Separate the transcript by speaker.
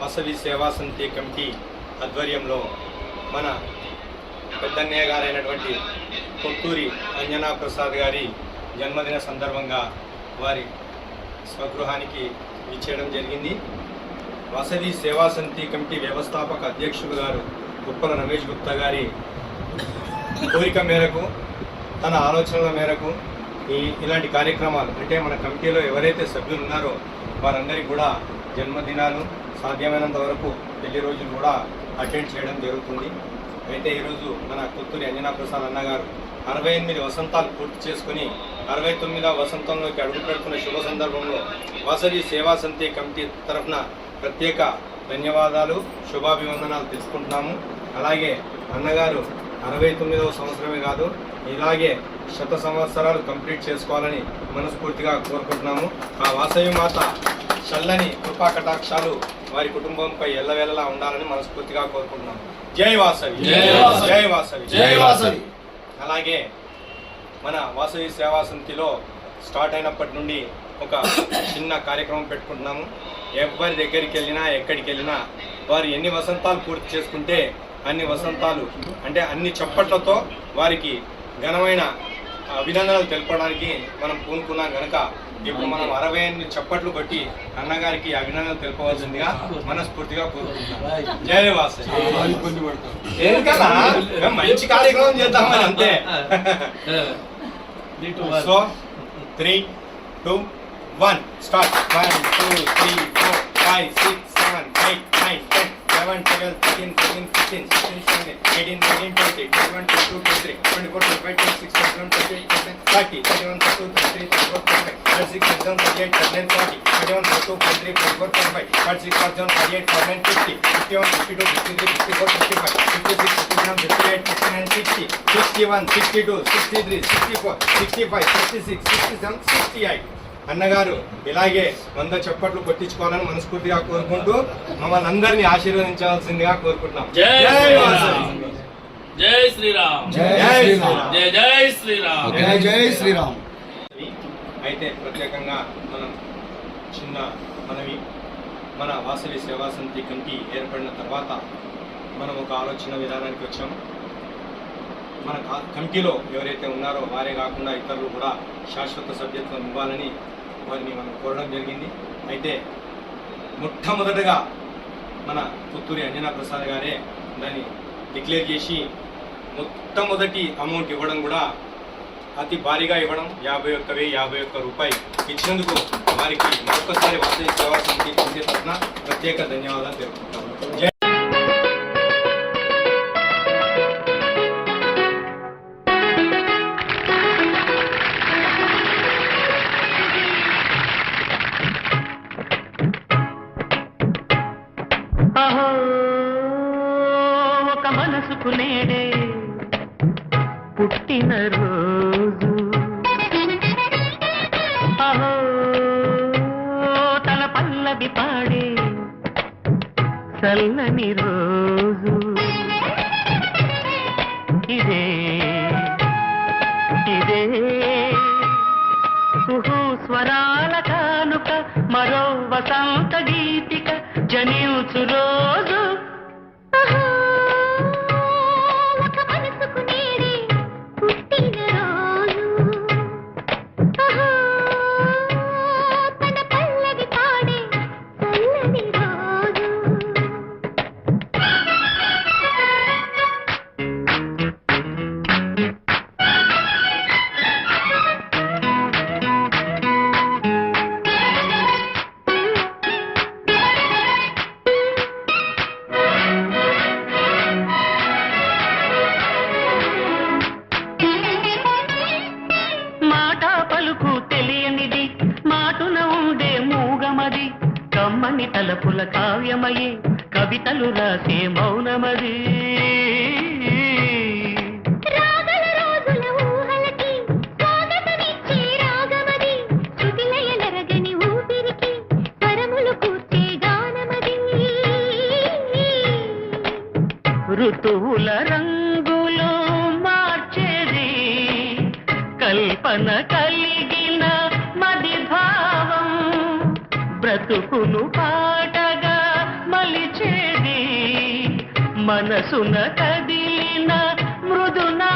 Speaker 1: వసవి సేవా సమితి కమిటీ ఆధ్వర్యంలో మన పెద్దన్నయ్య గారైనటువంటి కొత్తూరి అంజనా ప్రసాద్ గారి జన్మదిన సందర్భంగా వారి స్వగృహానికి ఇచ్చేయడం జరిగింది. వసతి సేవా సమితి కమిటీ వ్యవస్థాపక అధ్యక్షులు గారు గుప్పల రమేష్ గుప్తా గారి కోరిక మేరకు తన ఆలోచనల మేరకు ఈ ఇలాంటి కార్యక్రమాలు అంటే మన కమిటీలో ఎవరైతే సభ్యులు ఉన్నారో వారందరికీ కూడా జన్మదినాలు సాధ్యమైనంత వరకు పెళ్ళి రోజులు కూడా అటెండ్ చేయడం జరుగుతుంది. అయితే ఈరోజు మన కొత్తూరి అంజనా ప్రసాద్ అన్నగారు అరవై ఎనిమిది వసంతాలు పూర్తి చేసుకుని అరవై తొమ్మిదవ వసంతంలోకి అడుగు పెడుతున్న శుభ సందర్భంలో వాసవి సేవా సమితి కమిటీ తరఫున ప్రత్యేక ధన్యవాదాలు శుభాభివందనాలు తెలుసుకుంటున్నాము. అలాగే అన్నగారు అరవై తొమ్మిదవ సంవత్సరమే కాదు ఇలాగే శత సంవత్సరాలు కంప్లీట్ చేసుకోవాలని మనస్ఫూర్తిగా కోరుకుంటున్నాము. ఆ వాసవి మాత చల్లని కృపా కటాక్షాలు వారి కుటుంబంపై ఎల్లవేళలా ఉండాలని మనస్ఫూర్తిగా వాసవి.
Speaker 2: జై వాసవి.
Speaker 1: జై వాసవి.
Speaker 2: జై వాసవి.
Speaker 1: అలాగే మన వాసవి సేవా సమితిలో స్టార్ట్ అయినప్పటి నుండి ఒక చిన్న కార్యక్రమం పెట్టుకుంటున్నాము. ఎవరి దగ్గరికి వెళ్ళినా ఎక్కడికి వెళ్ళినా వారు ఎన్ని వసంతాలు పూర్తి చేసుకుంటే అన్ని వసంతాలు అంటే అన్ని చప్పట్లతో వారికి ఘనమైన అభినందనలు తెలపడానికి మనం పూనుకున్నాం కనుక ఇప్పుడు మనం అరవై ఎనిమిది చప్పట్లు కొట్టి అన్నగారికి అభినందనలు తెలపవలసిందిగా మనస్ఫూర్తిగా కోరుకుంటున్నాం. ఎందుకన్నా? మంచి కార్యక్రమం చేద్దామని అంతే. So three two one start one two three four five six seven eight nine ten eleven twelve thirteen fourteen fifteen sixteen seventeen eighteen nineteen twenty twenty one twenty two twenty three twenty four అన్నగారు ఇలాగే వంద చప్పట్లు కొట్టించుకోవాలని మనస్ఫూర్తిగా కోరుకుంటూ మమ్మల్ని అందరినీ ఆశీర్వదించాల్సిందిగా కోరుకుంటున్నాం
Speaker 2: జై. శ్రీరామ్. జై
Speaker 3: జై
Speaker 1: జై
Speaker 3: శ్రీరామ్.
Speaker 2: జై జై
Speaker 1: అయితే ప్రత్యేకంగా మనం చిన్న మనవి మన వాసవి సేవా సమితి కమిటీ ఏర్పడిన తర్వాత మనం ఒక ఆలోచన విధానానికి వచ్చాం మన కమిటీలో ఎవరైతే ఉన్నారో వారే కాకుండా ఇతరులు కూడా శాశ్వత సభ్యత్వం ఇవ్వాలని వారిని మనం కోరడం జరిగింది. అయితే మొట్టమొదటగా మన పుత్తూరి అంజనా ప్రసాద్ గారే దాన్ని డిక్లేర్ చేసి మొట్టమొదటి అమౌంట్ ఇవ్వడం కూడా అతి భారీగా ఇవ్వడం. యాభై ఒక్క వెయ్యి యాభై ఒక్క రూపాయి ఇచ్చినందుకు వారికి మరొకసారి వాసవి సేవా సమితి తరఫున ప్రత్యేక ధన్యవాదాలు తెలుపుకుంటాము.
Speaker 4: ఒక మనసుకు నేడే పుట్టిన రోజు. అహో తన పల్లవి పాడే చల్లని రోజు. ఇదే ఇదే కుహు స్వరాల కానుక మరో వసంత గీతిక జనించు రోజు. కమ్మని తలపుల కావ్యమయే కవితలు రాసే మౌనమది. ఋతువుల రంగులు మార్చేది కల్పన కలిగిన బ్రతుకును పాటగా మలిచేది. మనసున కదిలిన మృదున